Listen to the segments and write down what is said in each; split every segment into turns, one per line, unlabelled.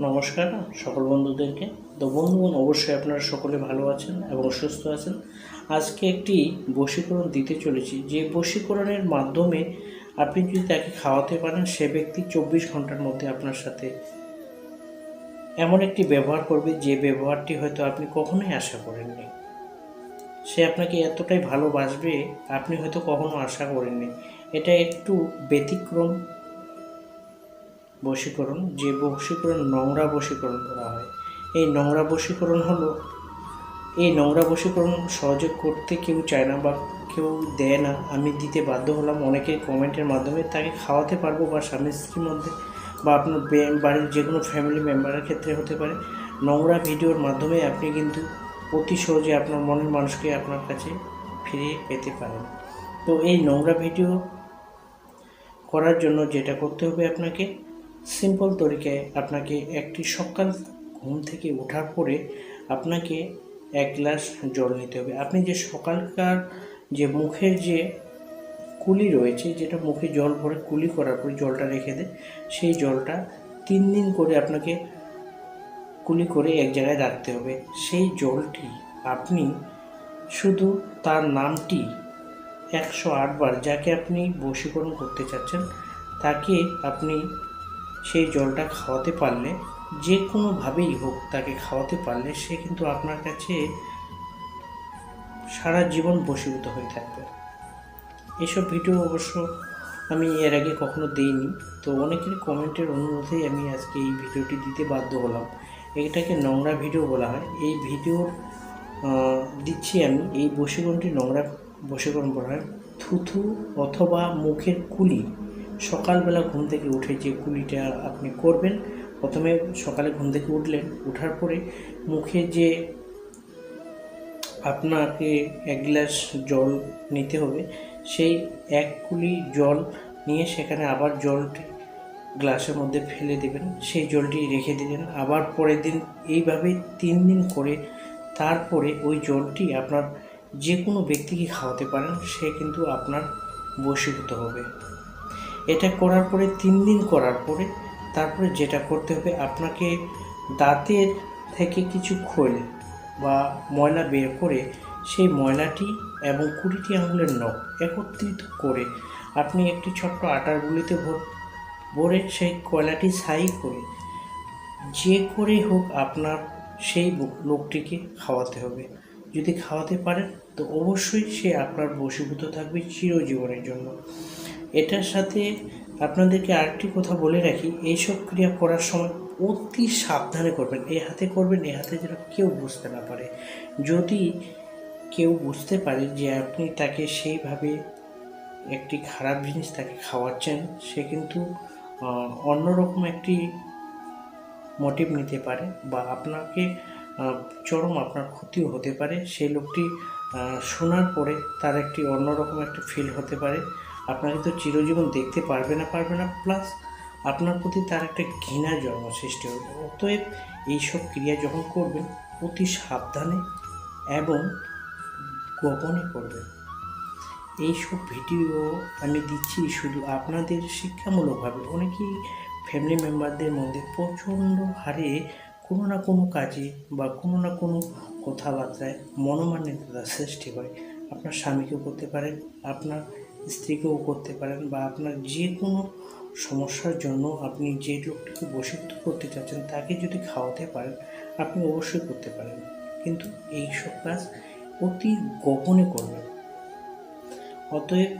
নমস্কার, সকল বন্ধুদেরকে। তো বন্ধুগণ, অবশ্যই আপনারা সকলে ভালো আছেন এবং সুস্থ আছেন। আজকে একটি বশীকরণ দিতে চলেছি। যে বশীকরণের মাধ্যমে আপনি যদি তাকে খাওয়াতে পারেন, সে ব্যক্তি চব্বিশ ঘণ্টার মধ্যে আপনার সাথে এমন একটি ব্যবহার করবে, যে ব্যবহারটি হয়তো আপনি কখনোই আশা করেননি। সে আপনাকে এতটাই ভালোবাসবে, আপনি হয়তো কখনো আশা করেননি। এটা একটু ব্যতিক্রম বশীকরণ, যে বশীকরণ নোংরা বশীকরণ করা হয়। এই নোংরা বশীকরণ হলো, এই নোংরা বশীকরণ সহজে করতে কেউ চায় না বা কেউ দেয় না। আমি দিতে বাধ্য হলাম অনেকের কমেন্টের মাধ্যমে তাকে খাওয়াতে পারব বা স্বামী স্ত্রীর মধ্যে বা আপনার বাড়ির যে কোনো ফ্যামিলি মেম্বারের ক্ষেত্রে হতে পারে। নোংরা ভিডিওর মাধ্যমে আপনি কিন্তু অতি সহজে আপনার মনের মানুষকে আপনার কাছে ফিরে পেতে পারেন। তো এই নোংরা ভিডিও করার জন্য যেটা করতে হবে আপনাকে সিম্পল তরিকায় আপনাকে একটি সকাল ঘুম থেকে ওঠার পরে আপনাকে এক গ্লাস জল নিতে হবে। আপনি যে সকালকার যে মুখের যে কুলি রয়েছে, যেটা মুখে জল ভরে কুলি করার পরে জলটা রেখে দেয় সেই জলটা তিন দিন করে আপনাকে কুলি করে এক জায়গায় রাখতে হবে। সেই জলটি আপনি শুধু তার নামটি একশো আটবার, যাকে আপনি বশীকরণ করতে চাচ্ছেন, তাকে আপনি সেই জলটা খাওয়াতে পারলে, যে কোনোভাবেই হোক তাকে খাওয়াতে পারলে সে কিন্তু আপনার কাছে সারা জীবন বশীভূত হয়ে থাকবে। এসব ভিডিও অবশ্য আমি এর আগে কখনো দিইনি, তো অনেকের কমেন্টের অনুরোধেই আমি আজকে এই ভিডিওটি দিতে বাধ্য হলাম। এটাকে নোংরা ভিডিও বলা হয়। এই ভিডিওর দিচ্ছি আমি, এই বশীকরণটি নোংরা বশীকরণ বলা হয়। থুথু অথবা মুখের কুলি সকালবেলা ঘুম থেকে উঠে যে কুলিটা আপনি করবেন, প্রথমে সকালে ঘুম থেকে উঠলেন ওঠার পরে মুখে যে আপনাকে এক গ্লাস জল নিতে হবে, সেই এক কুলি জল নিয়ে সেখানে আবার জলটি গ্লাসের মধ্যে ফেলে দেবেন, সেই জলটি রেখে দিলেন আবার পরের দিন এইভাবে তিন দিন করে তারপরে ওই জলটি আপনার যে কোনো ব্যক্তিকে খাওয়াতে পারেন, সে কিন্তু আপনার বশীভূত হবে। এটা করার পরে, তিন দিন করার পরে, তারপরে যেটা করতে হবে, আপনাকে দাঁতের থেকে কিছু খোল বা ময়লা বের করে সেই ময়লাটি এবং কুড়িটি আঙুলের নখ একত্রিত করে আপনি একটি ছোট্ট আটার গুলিতে ভর সেই কয়লাটি ছাই করে যে করেই হোক আপনার সেই লোকটিকে খাওয়াতে হবে। যদি খাওয়াতে পারেন, তো অবশ্যই সে আপনার বশীভূত থাকবে চিরজীবনের জন্য। এটার সাথে আপনাদেরকে আরেকটি কথা বলে রাখি, এইসব ক্রিয়া করার সময় অতি সাবধানে করবেন। এই হাতে করবেন এই হাতে যেন কেউ বুঝতে না পারে। যদি কেউ বুঝতে পারে যে আপনি তাকে সেইভাবে একটি খারাপ জিনিস তাকে খাওয়াচ্ছেন, সে কিন্তু অন্যরকম একটি মোটিভ নিতে পারে বা আপনাকে চরম আপনার ক্ষতিও হতে পারে। সেই লোকটি শোনার পরে তার একটি অন্যরকম একটা ফিল হতে পারে। আপনাকে তো চিরজীবন দেখতে পারবে না পারবে না প্লাস আপনার প্রতি তার একটা ঘৃণা জন্ম সৃষ্টি হবে। অতএব এইসব ক্রিয়া যখন করবেন, অতি সাবধানে এবং গোপনে করবেন। এইসব ভিডিও আমি দিচ্ছি শুধু আপনাদের শিক্ষামূলকভাবে। অনেকেই ফ্যামিলি মেম্বারদের মধ্যে প্রচণ্ড হারে কোনো না কোনো কাজে বা কোনো না কোনো কথাবার্তায় মনোমান্যতার সৃষ্টি হয়। আপনার স্বামীকেও করতে পারেন, আপনার স্ত্রীকেও করতে পারেন বা আপনার যে কোনো সমস্যার জন্য আপনি যে লোকটিকে বসীভূত করতে চাচ্ছেন তাকে যদি খাওয়াতে পারেন, আপনি অবশ্যই করতে পারেন। কিন্তু এইসব কাজ অতি গোপনে করবেন। অতএব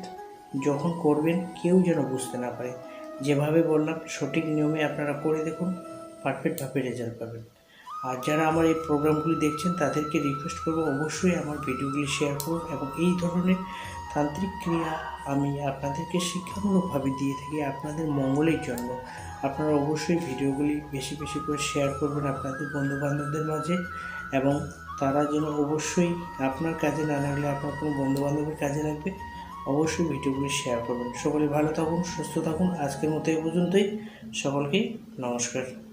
যখন করবেন, কেউ যেন বুঝতে না পারে। যেভাবে বললাম, সঠিক নিয়মে আপনারা করে দেখুন পারফেক্টভাবে রেজাল্ট পাবেন। আর যারা আমার এই প্রোগ্রামগুলি দেখছেন, তাদেরকে রিকোয়েস্ট করব অবশ্যই আমার ভিডিওগুলি শেয়ার করুন এবং এই ধরনের তান্ত্রিক ক্রিয়া আমি আপনাদেরকে শিক্ষামূলকভাবে দিয়ে থাকি আপনাদের মঙ্গলের জন্য। আপনারা অবশ্যই ভিডিওগুলি বেশি বেশি করে শেয়ার করবেন আপনাদের বন্ধুবান্ধবদের মাঝে এবং তারা যেন অবশ্যই আপনার কাজে না লাগলে আপনার কোনো বন্ধুবান্ধবের কাজে লাগবে, অবশ্যই ভিডিওগুলি শেয়ার করবেন। সকলে ভালো থাকুন, সুস্থ থাকুন। আজকের মতো এই পর্যন্তই। সকলকে নমস্কার।